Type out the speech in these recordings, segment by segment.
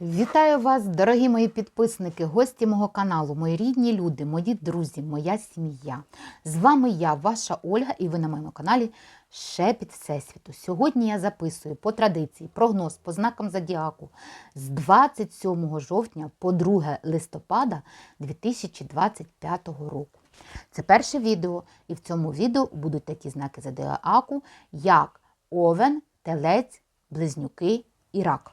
Вітаю вас, дорогі мої підписники, гості мого каналу, мої рідні люди, мої друзі, моя сім'я. З вами я, ваша Ольга, і ви на моєму каналі Шепіт Всесвіту. Сьогодні я записую по традиції прогноз по знакам Зодіаку з 27 жовтня по 2 листопада 2025 року. Це перше відео, і в цьому відео будуть такі знаки Зодіаку, як Овен, Телець, Близнюки і Рак.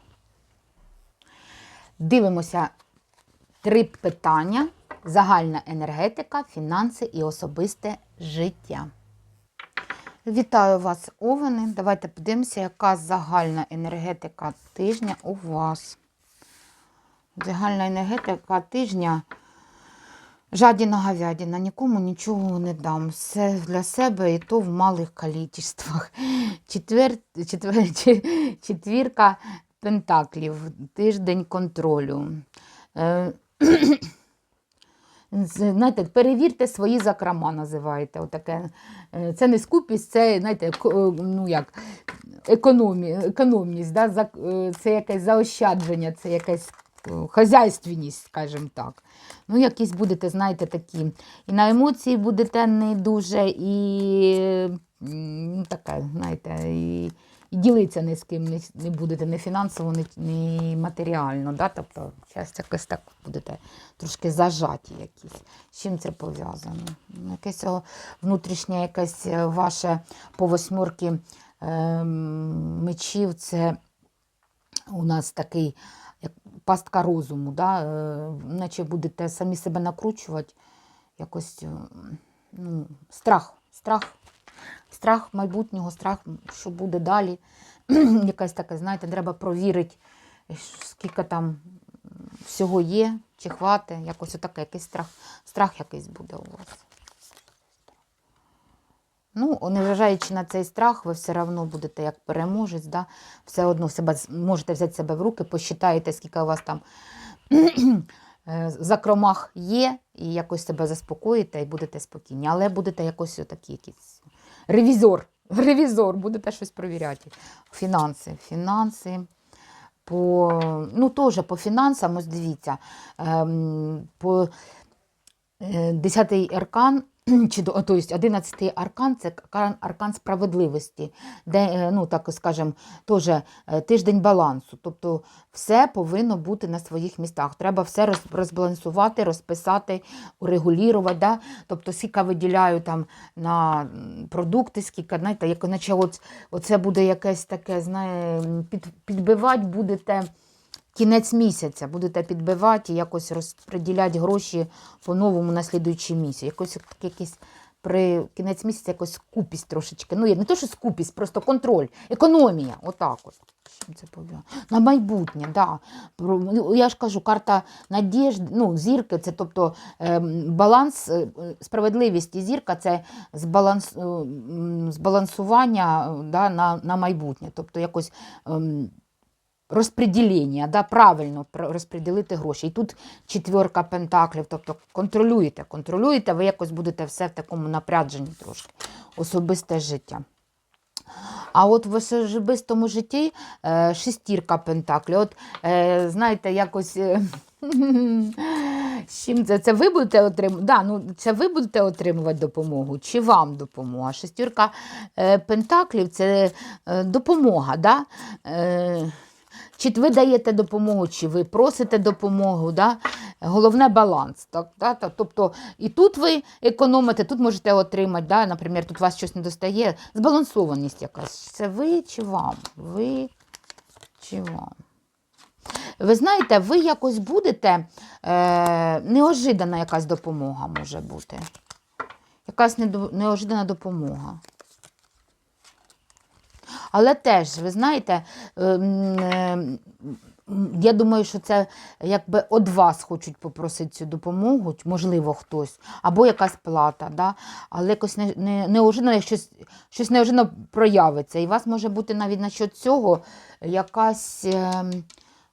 Дивимося три питання: загальна енергетика, фінанси і особисте життя. Вітаю вас, Овени. Давайте подивимося, яка загальна енергетика тижня у вас. Загальна енергетика тижня. Жадіна говядина, нікому нічого не дам. Все для себе і то в малих кількостях. Четвер... Четвер... Четвірка пентаклів, тиждень контролю. Е, Знаєте, перевірте свої закрома, називаєте. Отаке. Е, Це не скупість, це знаєте, ну як, економі... економність. Да? е, Це якесь заощадження, це якась е, хазяйственність, скажімо так. Ну, якісь будете, знаєте, такі. І на емоції будете не дуже, і таке, знаєте, і, і ділитися ні з ким не, не будете, ні фінансово, ні, матеріально. Да? Тобто, зараз якось так будете трошки зажаті якісь. З чим це пов'язано? Ну, Якесь внутрішнє якесь е, ваше по восьмерки ем, мечів, це у нас такий як пастка розуму, да? е, наче будете самі себе накручувати, якось е, ну, страх, страх, страх майбутнього, страх, що буде далі. Якась така, знаєте, треба провірити, скільки там всього є, чи хватить, якось отаке, якийсь страх, страх якийсь буде у вас. Ну, незважаючи на цей страх, ви все одно будете як переможець, да? все одно себе, можете взяти себе в руки, посчитаєте, скільки у вас там е, закромах є, і якось себе заспокоїте і будете спокійні. Але будете якось отакі якісь ревізор, ревізор, будете щось провіряти. Фінанси, фінанси. По, ну, теж по фінансам, ось дивіться, ем, по 10-й аркан, чи до- то есть одинадцятий аркан це аркан, справедливості, де, е, ну так скажем, теж е, тиждень балансу. Тобто все повинно бути на своїх містах. Треба все розбалансувати, розписати, урегулювати. Да? Тобто скільки виділяю там на продукти, скільки, знаєте, як наче от, оце буде якесь таке, знає, під, підбивати будете кінець місяця будете підбивати і якось розподіляти гроші по-новому на слідуючий місяць. Якось якийсь при кінець місяця якось скупість трошечки. Ну, не то, що скупість, просто контроль, економія. Отак от. Це? На майбутнє, да. Ну, Я ж кажу, карта надіжди, ну, зірки, це тобто ем, баланс, е, справедливість і зірка це збаланс, е, збалансування да, на, на майбутнє. Тобто якось. Розподілення, да, правильно пр- розподілити гроші. І тут четверка пентаклів, тобто контролюєте, контролюєте, ви якось будете все в такому напрядженні трошки, особисте життя. А от в особистому житті е, шестірка пентаклів. От, е, знаєте, якось. Е, чим це? Це ви будете отримувати? Да, ну, це ви будете отримувати допомогу, чи вам допомога? Шестірка пентаклів це допомога. Да? Чи ви даєте допомогу, чи ви просите допомогу. Да? Головне баланс. Так, да? Тобто і тут ви економите, тут можете отримати, да? наприклад, тут вас щось не достає. Збалансованість якась. Це ви чи вам? Ви чи вам? Ви знаєте, ви якось будете, е, неожидана якась допомога може бути. Якась неожидана допомога. Але теж, ви знаєте, ем, ем, я думаю, що це якби від вас хочуть попросити цю допомогу, можливо, хтось, або якась плата, да? але якось не, не, неожиданно щось, щось неожиданно проявиться. І у вас може бути навіть насчет цього якась ем,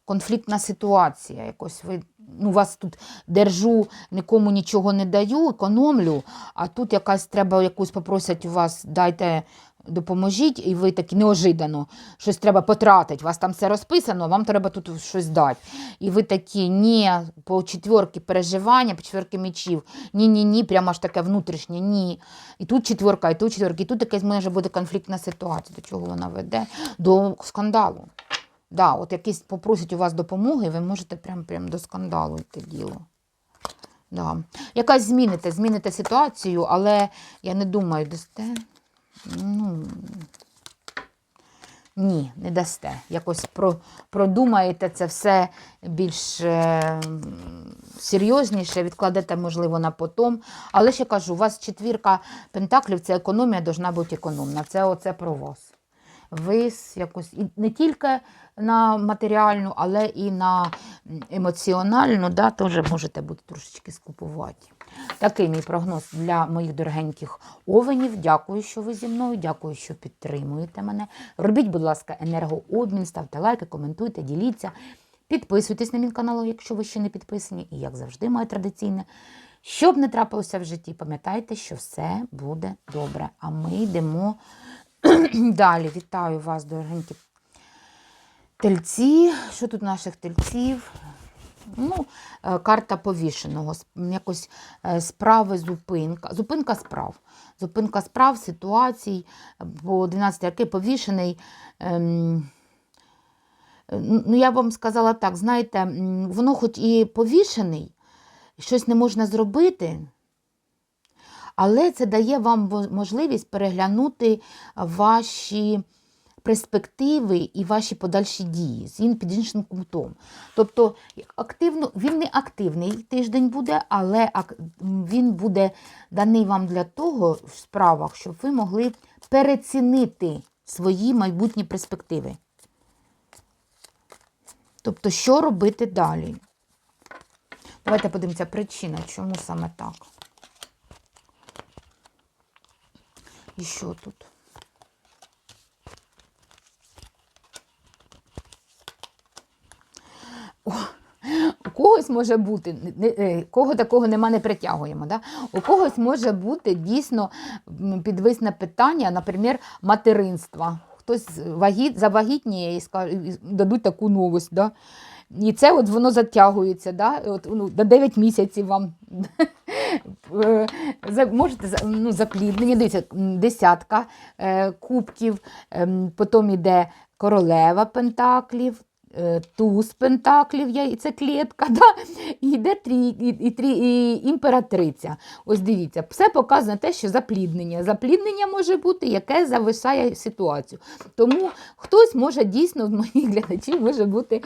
конфліктна ситуація. Якось ви, ну, вас тут держу, нікому нічого не даю, економлю, а тут якась треба якусь попросять у вас, дайте допоможіть, і ви такі неожиданно щось треба потратити. У вас там все розписано, вам треба тут щось дати. І ви такі, ні, по четверки переживання, по четверки мечів, ні, ні, прямо аж таке внутрішнє, ні. І тут четверка, і тут четверка, і тут якась може бути конфліктна ситуація. До чого вона веде? До скандалу. Да, от якісь попросять у вас допомоги, ви можете прям, прям до скандалу йти діло. Да. Якась зміните, зміните ситуацію, але я не думаю, дасте. Ну, ні, не дасте. Якось про, продумаєте це все більш е, серйозніше, відкладете, можливо, на потом. Але ще кажу, у вас четвірка пентаклів, це економія, должна бути економна. Це оце про вас. Ви якось і не тільки на матеріальну, але і на емоціональну, да, теж можете бути трошечки скупувати. Такий мій прогноз для моїх дорогеньких овенів. Дякую, що ви зі мною. Дякую, що підтримуєте мене. Робіть, будь ласка, енергообмін, ставте лайки, коментуйте, діліться. Підписуйтесь на мій канал, якщо ви ще не підписані. І як завжди, моє традиційне. Щоб не трапилося в житті, пам'ятайте, що все буде добре. А ми йдемо далі. Вітаю вас, дорогенькі тельці. Що тут наших тельців? Ну, е, карта повішеного, якось е, справи, зупинка. Зупинка справ. Зупинка справ, ситуацій. Бо 12 роки повішений. ем, е, Ну, я вам сказала так, знаєте, воно хоч і повішений, щось не можна зробити, але це дає вам можливість переглянути ваші перспективи і ваші подальші дії з ін- під іншим кутом. Тобто активно, він не активний тиждень буде, але він буде даний вам для того в справах, щоб ви могли перецінити свої майбутні перспективи. Тобто, що робити далі? Давайте подивимося причина, чому саме так. І що тут? У когось може бути, е, кого такого нема, не притягуємо. Да? У когось може бути дійсно підвисне питання, наприклад, материнства. Хтось вагіт, завагітніє і дадуть таку новость. Да? І це от воно затягується. Да? От, ну, до 9 місяців вам Е, можете ну, запліднення, десятка е, кубків, ем, потім йде королева пентаклів, туз пентаклів, я- це клітка, да? і йде трі, і, і, і імператриця. Ось дивіться, все показує те, що запліднення. Запліднення може бути, яке зависає ситуацію. Тому хтось може дійсно, з моїх глядачів, може бути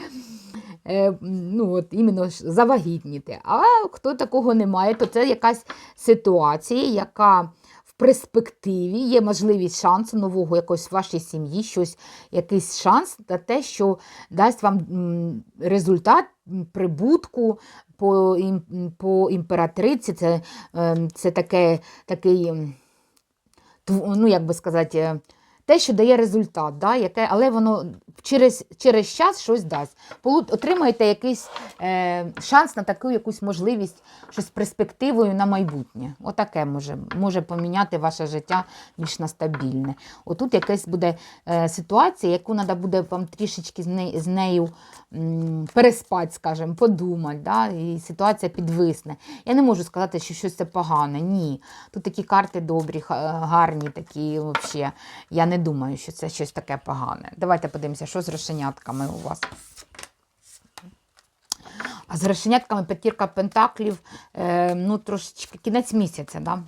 е, ну, от, іменно завагітніти. А хто такого не має, то це якась ситуація, яка перспективі є можливість шансу нового якось в вашій сім'ї, щось, якийсь шанс на те, що дасть вам результат прибутку по, по імператриці. Це, ем, це таке, такий, ну, як би сказати, те, що дає результат, да, яке, але воно через, через час щось дасть. Отримаєте якийсь е, шанс на таку якусь можливість, щось з перспективою на майбутнє. Отаке може, може поміняти ваше життя більш на стабільне. Отут якась буде е, ситуація, яку треба буде вам трішечки з, не, з нею переспати, скажімо, подумати, да, і ситуація підвисне. Я не можу сказати, що щось це погане. Ні. Тут такі карти добрі, гарні, такі взагалі. Я не думаю, що це щось таке погане. Давайте подивимося, що з розшенятками у вас. А з грошенятками п'ятірка пентаклів, е, ну, трошечки кінець місяця, да?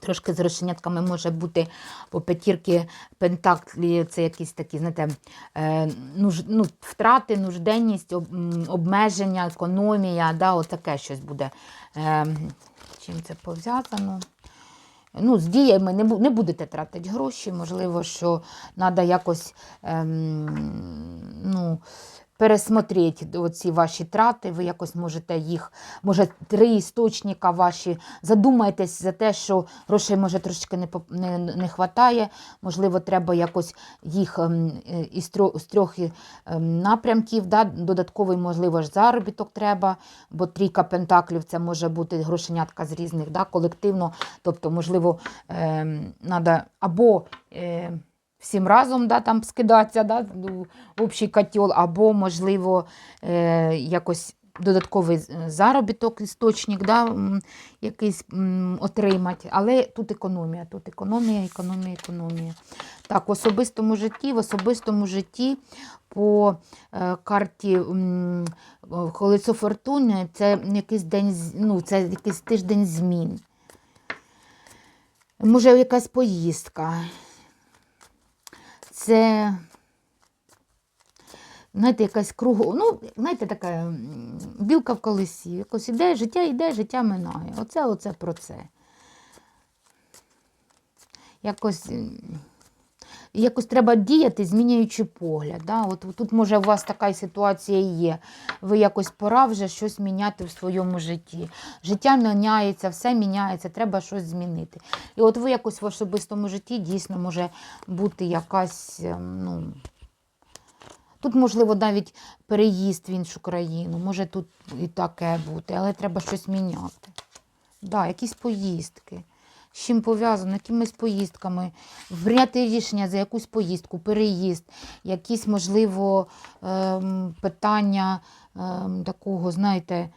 Трошки з грошенятками може бути по п'ятірки пентаклі, це якісь такі, знаєте, е, нуж, ну, втрати, нужденність, об, обмеження, економія, да, отаке щось буде. Е, чим це пов'язано? Ну, з діями не, не будете тратити гроші, можливо, що треба якось ем, ну, пересмотреть оці ваші трати, ви якось можете їх, може, три істочника ваші, задумайтесь за те, що грошей може трошки не, не, не хватає, можливо, треба якось їх ем, е, із трьох, з трьох ем, напрямків, да, додатковий, можливо, ж заробіток треба, бо трійка пентаклів це може бути грошенятка з різних, да, колективно, тобто, можливо, ем, надо або е, всім разом да, там скидатися да, в общий котел, або, можливо, е, якось додатковий заробіток, істочник, да, якийсь отримати. Але тут економія, тут економія, економія, економія. Так, в особистому житті, в особистому житті по е, карті колесо фортуни це якийсь день, ну, це якийсь тиждень змін. Може, якась поїздка. Це, знаєте, якась кругу, ну, знаєте, така білка в колесі. Якось іде, життя йде, життя минає. Оце, оце про це. Якось, якось треба діяти, змінюючи погляд. Да? От тут, може, у вас така ситуація є. Ви якось пора вже щось міняти в своєму житті. Життя міняється, все міняється, треба щось змінити. І от ви якось в особистому житті дійсно може бути якась, ем, ну. Тут, можливо, навіть переїзд в іншу країну, може тут і таке бути, але треба щось міняти. Да, якісь поїздки. З чим пов'язано, якимись поїздками, прийняти рішення за якусь поїздку, переїзд, якісь, можливо, ем, питання ем, такого, знаєте,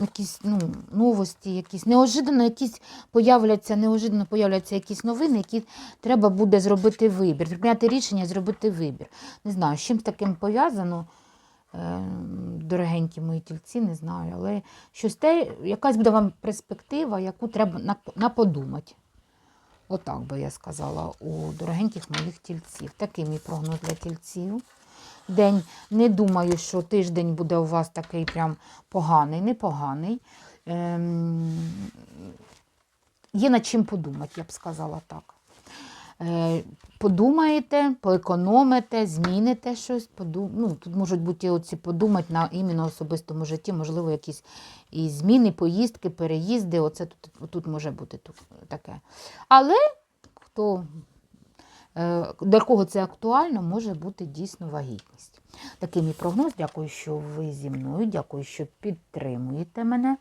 якісь ну, новості, якісь неожиданно якісь появляться, неожиданно появляться якісь новини, які треба буде зробити вибір, прийняти рішення, зробити вибір. Не знаю, з чим таким пов'язано, дорогенькі мої тільці, не знаю, але щось те, якась буде вам перспектива, яку треба на, на подумати. Отак би я сказала у дорогеньких моїх тільців. Такий мій прогноз для тільців. День не думаю, що тиждень буде у вас такий прям поганий, непоганий. Ем, є над чим подумати, я б сказала так. Е, подумаєте, поекономите, зміните щось. Поду... Ну, тут можуть бути оці подумати на іменно особистому житті, можливо, якісь і зміни, поїздки, переїзди. Оце тут, тут може бути тут таке. Але хто е, для кого це актуально, може бути дійсно вагітність. Такий мій прогноз. Дякую, що ви зі мною. Дякую, що підтримуєте мене.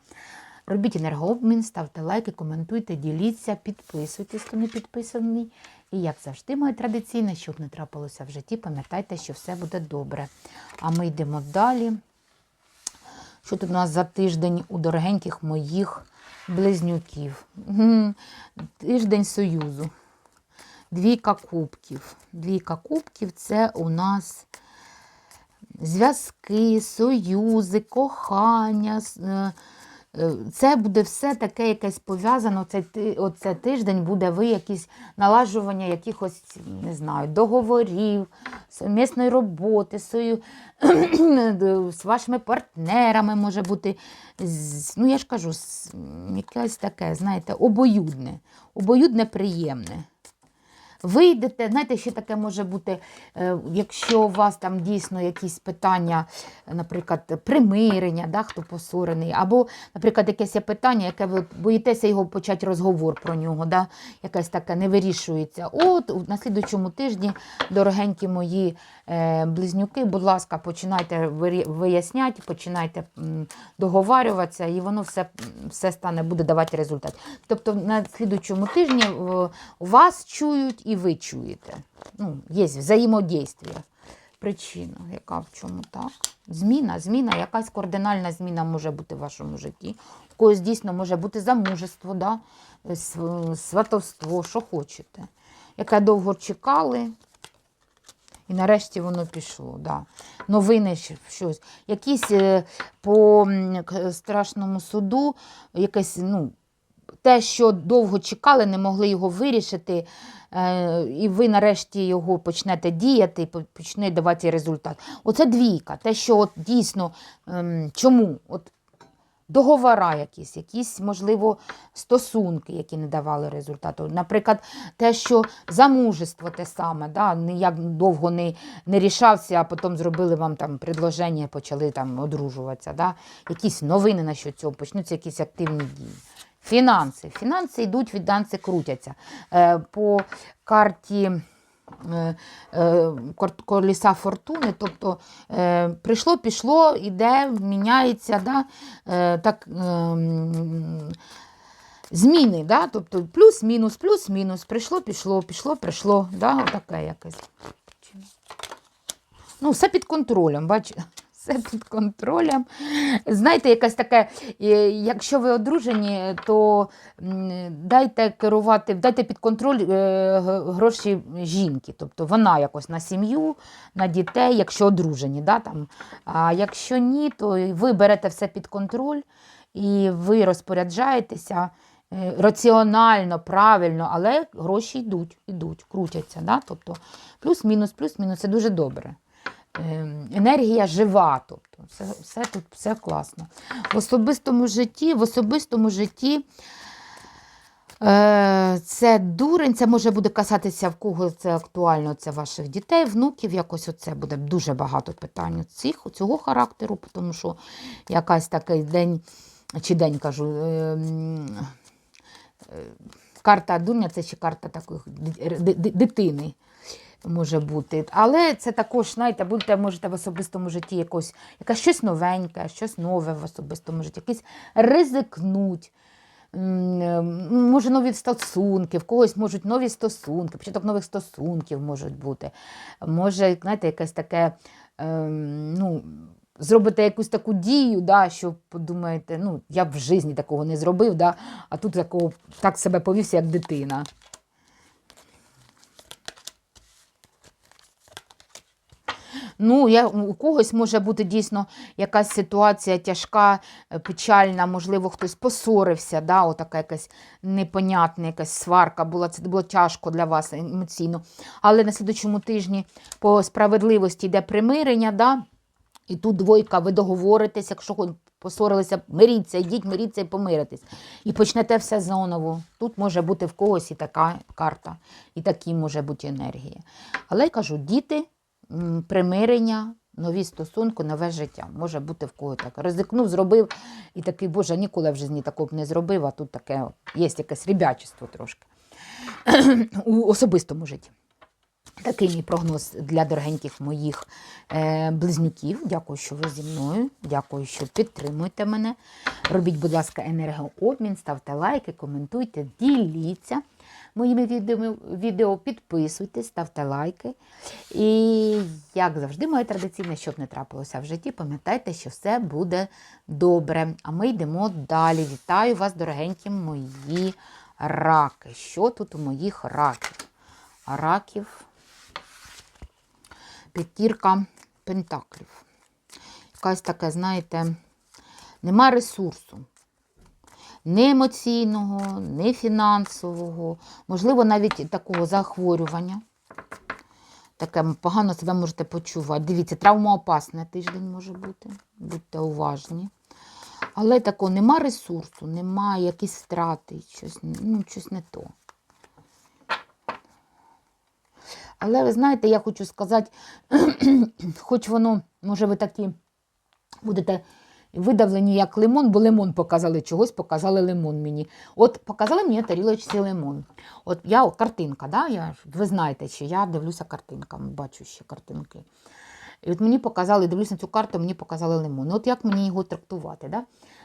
Робіть енергообмін, ставте лайки, коментуйте, діліться, підписуйтесь, хто не підписаний. І як завжди, моє традиційне, щоб не трапилося в житті, пам'ятайте, що все буде добре. А ми йдемо далі. Що тут у нас за тиждень у дорогеньких моїх близнюків? Тиждень Союзу. Двійка кубків. Двійка кубків це у нас зв'язки, союзи, кохання. Це буде все таке якесь пов'язано. Оце тиждень буде ви якісь налажування якихось, не знаю, договорів, сумісної роботи, сою, з вашими партнерами може бути. Ну, я ж кажу, якесь таке, знаєте, обоюдне, обоюдне приємне. Вийдете, знаєте, ще таке може бути, е, якщо у вас там дійсно якісь питання, наприклад, примирення, да, хто посорений, або, наприклад, якесь питання, яке ви боїтеся його почати розговор про нього, да, якесь таке не вирішується. От на слідуючому тижні, дорогенькі мої е, близнюки, будь ласка, починайте виясняти, починайте договарюватися, і воно все, все стане, буде давати результат. Тобто на слідуючому тижні вас чують і ви чуєте. Ну, є взаємодействие. Причина, яка в чому так? Зміна, зміна, якась кардинальна зміна може бути в вашому житті. У когось дійсно може бути замужество, да? сватовство, що хочете. Яке довго чекали, і нарешті воно пішло. Да. Новини щось. Якісь е, по страшному суду, якесь, ну, те, що довго чекали, не могли його вирішити, е, і ви нарешті його почнете діяти почне давати результат. Оце двійка. Те, що от дійсно, ем, чому? От договора якісь, якісь, можливо, стосунки, які не давали результату. Наприклад, те, що замужество те саме, да, ніяк довго не, не рішався, а потім зробили вам там предложення, почали там одружуватися. Да. Якісь новини на що цього, почнуться якісь активні дії. Фінанси. Фінанси йдуть, фінанси крутяться. Е, по карті е, е, коліса фортуни, тобто прийшло, пішло, іде, міняється. Да? Так, е, зміни, да? тобто плюс-мінус, плюс-мінус, прийшло, пішло, пішло, прийшло. Да? Отаке якесь. Ну, все під контролем, бачите? Все під контролем. Знаєте, якась таке, е, якщо ви одружені, то дайте керувати, дайте під контроль е, гроші жінки. Тобто вона якось на сім'ю, на дітей, якщо одружені. Да, там. А якщо ні, то ви берете все під контроль і ви розпоряджаєтеся е, раціонально, правильно, але гроші йдуть, йдуть, крутяться. Да? Тобто плюс-мінус, плюс-мінус це дуже добре. Ем, енергія жива, тобто все, все тут все класно. В особистому житті, в особистому житті е, це дурень, це може буде касатися в кого це актуально, це ваших дітей, внуків, якось оце буде дуже багато питань цих, цього характеру, тому що якась такий день, чи день кажу, е, е, карта дурня це ще карта такої ди- ди- дитини може бути. Але це також, знаєте, будете, можете в особистому житті якось, якась щось новеньке, щось нове в особистому житті, якийсь ризикнуть. Може, нові стосунки, в когось можуть нові стосунки, початок нових стосунків можуть бути. Може, знаєте, якесь таке, ем, ну, зробите якусь таку дію, да, що подумаєте, ну, я б в житті такого не зробив, да, а тут такого, так себе повівся, як дитина. Ну, я, у когось може бути дійсно якась ситуація тяжка, е, печальна, можливо, хтось посорився, да, отака якась непонятна якась сварка була, це було тяжко для вас емоційно. Але на слідчому тижні по справедливості йде примирення, да, і тут двойка, ви договоритесь, якщо посорилися, миріться, йдіть, миріться і помиритесь. І почнете все заново. Тут може бути в когось і така карта, і такі може бути енергії. Але я кажу, діти, примирення, нові стосунки, нове життя. Може бути в кого так. Ризикнув, зробив і такий, боже, ніколи в житті такого б не зробив, а тут таке є якесь ребячество трошки у особистому житті. Такий мій прогноз для дорогеньких моїх е, близнюків. Дякую, що ви зі мною. Дякую, що підтримуєте мене. Робіть, будь ласка, енергообмін, ставте лайки, коментуйте, діліться моїми відео, відео підписуйтесь, ставте лайки. І, як завжди, моє традиційне, щоб не трапилося в житті, пам'ятайте, що все буде добре. А ми йдемо далі. Вітаю вас, дорогенькі мої раки. Що тут у моїх раків? Раків п'ятірка пентаклів. Якась таке, знаєте, нема ресурсу. Ні емоційного, ні фінансового, можливо, навіть такого захворювання. Таке погано себе можете почувати. Дивіться, травмоопасний тиждень може бути. Будьте уважні. Але такого нема ресурсу, немає якісь втрати, щось, ну, щось не то. Але ви знаєте, я хочу сказати, хоч воно, може, ви такі будете видавлені як лимон, бо лимон показали чогось, показали лимон мені. От показали мені тарілочці лимон. От я картинка, да? я, ви знаєте, що я дивлюся картинками, бачу ще картинки. І от мені показали, дивлюсь на цю карту, мені показали лимон. От як мені його трактувати? Да?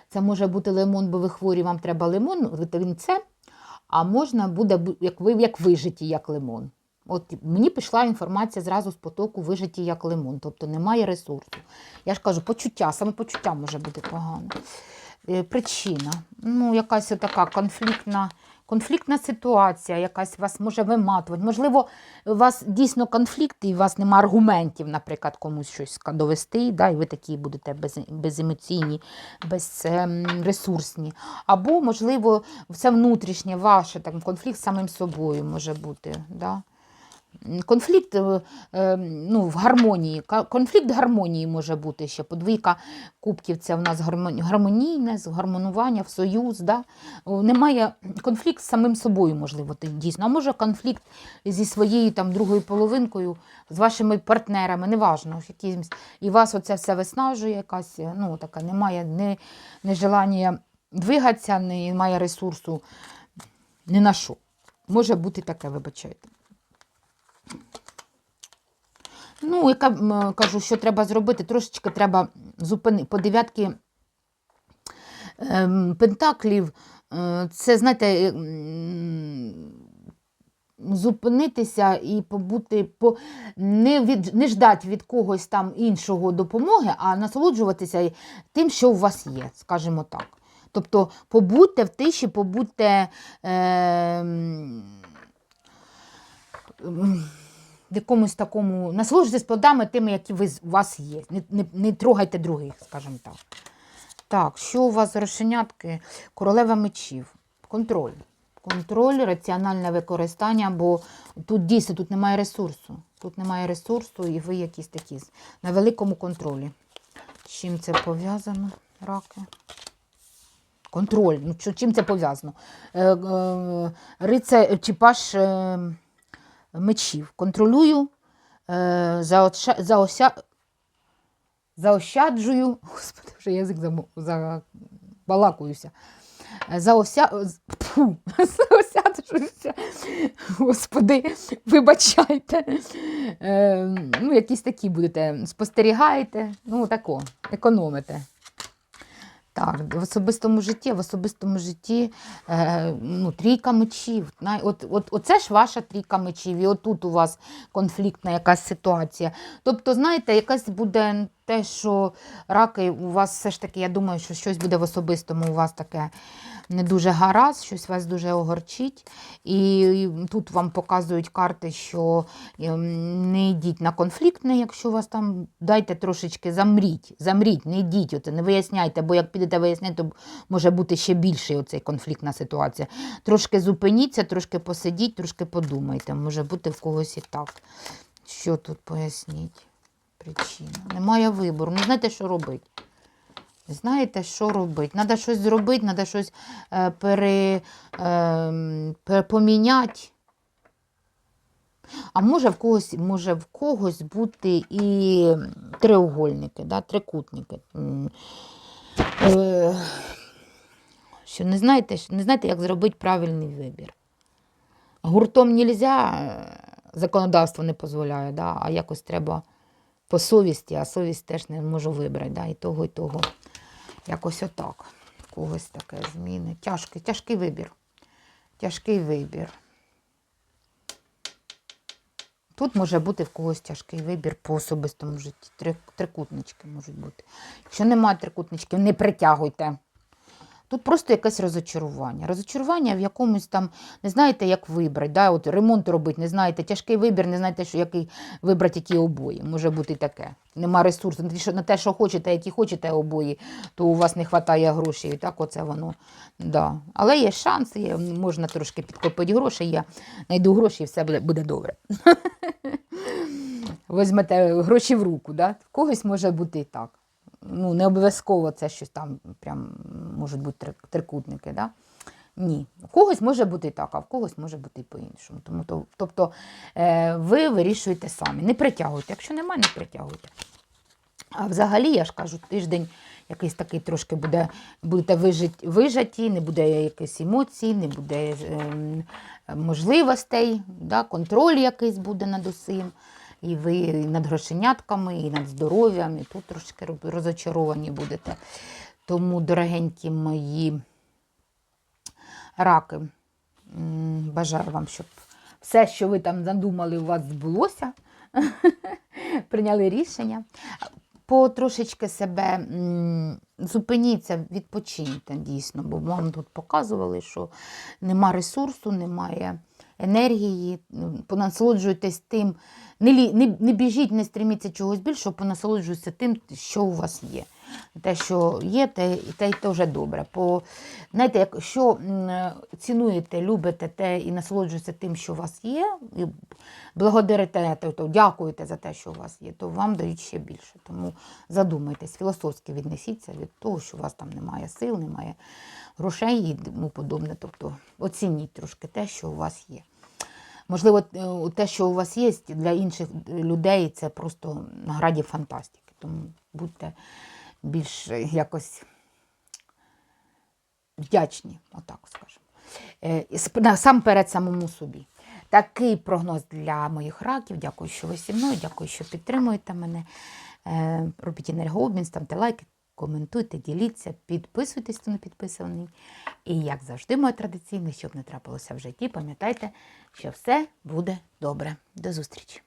Це може бути лимон, бо ви хворі, вам треба лимон, вітамін С, а можна буде, як ви як вижиті, як лимон. От мені пішла інформація зразу з потоку вижиті як лимон, тобто немає ресурсу. Я ж кажу, почуття, саме почуття може бути погано. Е, Причина. Ну, якась така конфліктна, конфліктна ситуація, якась вас може виматувати. Можливо, у вас дійсно конфлікт, і у вас немає аргументів, наприклад, комусь щось довести, да, і ви такі будете без, беземоційні, безресурсні. Або, можливо, все внутрішнє ваше там, конфлікт з самим собою може бути. Да? Конфлікт е, е, ну, в гармонії. Конфлікт гармонії може бути ще. Подвійка кубків це в нас гармонійне, гармонування, в союз. Да? Немає конфлікт з самим собою, можливо, дійсно. А може конфлікт зі своєю там другою половинкою, з вашими партнерами, неважно, якимсь. І вас оце все виснажує, якась, ну, така, немає ні, ні желання двигатися, немає ресурсу ні на що. Може бути таке, вибачайте. Ну, яка кажу, що треба зробити, трошечки треба зупинити. По дев'ятки ем, пентаклів, е, це, знаєте, м, зупинитися і побути, по, не, від, не ждати від когось там іншого допомоги, а насолоджуватися тим, що у вас є, скажімо так. Тобто побудьте в тиші, побудьте. Е, в якомусь такому, насолоджуйтесь плодами тими, які ви, у вас є. Не, не, не трогайте других, скажімо так. Так, що у вас розшенятки? Королева мечів. Контроль. Контроль, раціональне використання, бо тут дійсно тут немає ресурсу. Тут немає ресурсу, і ви якісь такі на великому контролі. З чим це пов'язано, раки? Контроль. Ну, чим це пов'язано? Е, е, Рице, чи паш е, мечів. Контролюю, е, заоща, заощаджую. Господи, вже язик замо- забалакуюся. Е, Заося, заосяджуюся. Господи, вибачайте. Е, ну, якісь такі будете. Спостерігаєте, ну, тако, економите. Так, в особистому житті, в особистому житті е, ну, трійка мечів. От, от, оце ж ваша трійка мечів, і отут у вас конфліктна якась ситуація. Тобто, знаєте, якась буде те, що раки у вас все ж таки, я думаю, що щось буде в особистому у вас таке не дуже гаразд, щось вас дуже огорчить. І тут вам показують карти, що ем, не йдіть на конфліктне, якщо вас там дайте трошечки замріть, замріть, не йдіть, оце, не виясняйте, бо як підете виясняти, то може бути ще більший оцей конфліктна ситуація. Трошки зупиніться, трошки посидіть, трошки подумайте. Може бути в когось і так. Що тут поясніть? Причина. Немає вибору. Не знаєте, що робити. Знаєте, що робити? Треба щось зробити, треба щось е, пере, е, поміняти. А може в когось, може в когось бути і треугольники, да, трикутники. Е, Що не знаєте, не знаєте, як зробити правильний вибір. Гуртом не можна, законодавство не дозволяє, да, а якось треба по совісті, а совість теж не можу вибрати. Да, і того, і того. Якось отак. Когось таке зміни. Тяжкий, тяжкий вибір. Тяжкий вибір. Тут може бути в когось тяжкий вибір по особистому житті. Три, трикутнички можуть бути. Якщо немає трикутничків, не притягуйте. Тут просто якесь розочарування. Розочарування в якомусь там, не знаєте, як вибрати. Да? От ремонт робити, не знаєте, тяжкий вибір, не знаєте, що, який вибрати які обої. Може бути таке. Нема ресурсу. На те, що- хочете, які хочете обої, то у вас не вистачає грошей. Так оце воно. Да. Але є шанси, є, можна трошки підкопити грошей. Я знайду гроші і все буде, буде добре. Візьмете гроші в руку. В когось може бути і так. Ну, не обов'язково це щось там, прям можуть бути трикутники. Да? Ні. У когось може бути так, а в когось може бути і по-іншому. Тому, то, тобто е, ви вирішуєте самі. Не притягуйте. Якщо немає, не притягуйте. А взагалі, я ж кажу, тиждень якийсь такий трошки буде, будете вижить, вижаті, не буде якихось емоцій, не буде ем, можливостей, да, контроль якийсь буде над усім. І ви над грошенятками, і над здоров'ям, і тут трошки розочаровані будете. Тому, дорогенькі мої раки, бажаю вам, щоб все, що ви там задумали, у вас збулося. Прийняли рішення. Потрошечки себе зупиніться, відпочиньте дійсно, бо вам тут показували, що нема ресурсу, немає енергії. Ну, Понасолоджуйтесь тим, не, не, біжіть, не стреміться чогось більшого, понасолоджуйтеся тим, що у вас є. Те, що є, те, те, те вже добре. По, знаєте, якщо цінуєте, любите те і насолоджуєтеся тим, що у вас є, і благодарите, тобто дякуєте за те, що у вас є, то вам дають ще більше. Тому задумайтесь, філософськи віднесіться від того, що у вас там немає сил, немає грошей і тому подобне. Тобто оцініть трошки те, що у вас є. Можливо, е, те, що у вас є, для інших людей це просто на граді фантастики. Тому будьте більш е, якось вдячні, отак скажемо. Е, і сп- Насамперед самому собі. Такий прогноз для моїх раків. Дякую, що ви зі мною, дякую, що підтримуєте мене. Е, Робіть енергообмін, ставте лайки, коментуйте, діліться, підписуйтесь, хто не підписаний. І як завжди, моє традиційне, щоб не трапилося в житті, пам'ятайте, що все буде добре. До зустрічі!